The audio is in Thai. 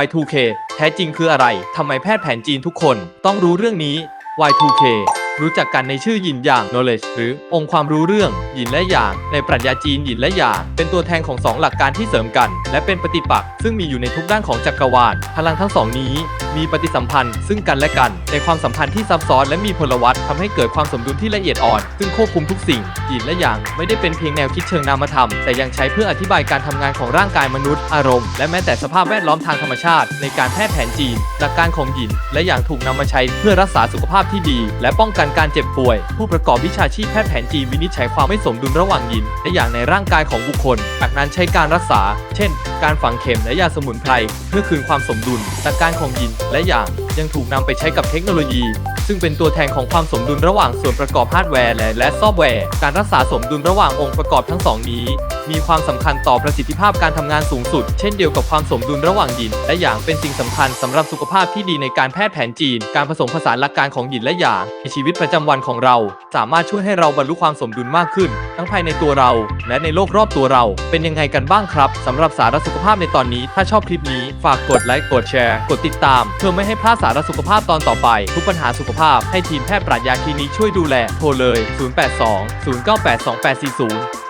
Y2K แท้จริงคืออะไร ทำไมแพทย์แผนจีนทุกคนต้องรู้เรื่องนี้ Y2K รู้จักกันในชื่อหยินหยาง knowledge หรือองค์ความรู้เรื่องหยินและหยาง ในปรัชญาจีนหยินและหยาง เป็นตัวแทนของสองหลักการที่เสริมกัน และเป็นปฏิปักษ์ซึ่งมีอยู่ในทุกด้านของจักรวาล พลังทั้งสองนี้ มีปฏิสัมพันธ์ซึ่งกันและกัน ในความสัมพันธ์ที่ซับซ้อนและมีพลวัตทำให้เกิดความสมดุลที่ละเอียดอ่อน ซึ่งควบคุมทุกสิ่ง ยินและยาง ไม่ได้เป็นเพียงแนวคิดเชิงนามธรรม แต่ยังใช้เพื่ออธิบายการทำงานของร่างกายมนุษย์ อารมณ์ และแม้แต่สภาพแวดล้อมทางธรรมชาติ ในการแพทย์แผนจีนหลักการของหยิน และหยางถูกนำมาใช้เพื่อรักษาสุขภาพที่ดี และป้องกันการเจ็บป่วย ผู้ประกอบวิชาชีพแพทย์แผนจีนวินิจฉัยความไม่สมดุลระหว่างหยิน และหยางในร่างกายของบุคคลจากนั้นใช้การรักษา เช่น การฝังเข็มและยาสมุนไพรเพื่อคืนความสมดุลหลักการของหยินและหยางยังถูกนำไปใช้กับเทคโนโลยี ซึ่งเป็นตัวแทนของความสมดุลระหว่างส่วนประกอบฮาร์ดแวร์และและซอฟต์แวร์ การรักษาสมดุลระหว่างองค์ประกอบทั้งสองนี้ มีความสำคัญต่อประสิทธิภาพการทำงานสูงสุด เช่นเดียวกับความสมดุลระหว่างหยินและหยางเป็นสิ่งสำคัญสำหรับสุขภาพที่ดีในการแพทย์แผนจีน การผสมผสานหลักการของหยินและหยางในชีวิตประจำวันของเรา สามารถช่วยให้เราบรรลุความสมดุลมากขึ้น ทั้งภายในตัวเรา และในโลกรอบตัวเรา เป็นยังไงกันบ้างครับสำหรับสาระสุขภาพในตอนนี้ถ้าชอบคลิปนี้ฝากกดไลค์กดแชร์ กดติดตาม เพื่อไม่ให้พลาดสาระสุขภาพตอนต่อไป ทุกปัญหาสุขภาพให้ทีมแพทย์ปรัชญาคลินิกช่วยดูแลโทรเลย 082 098 2840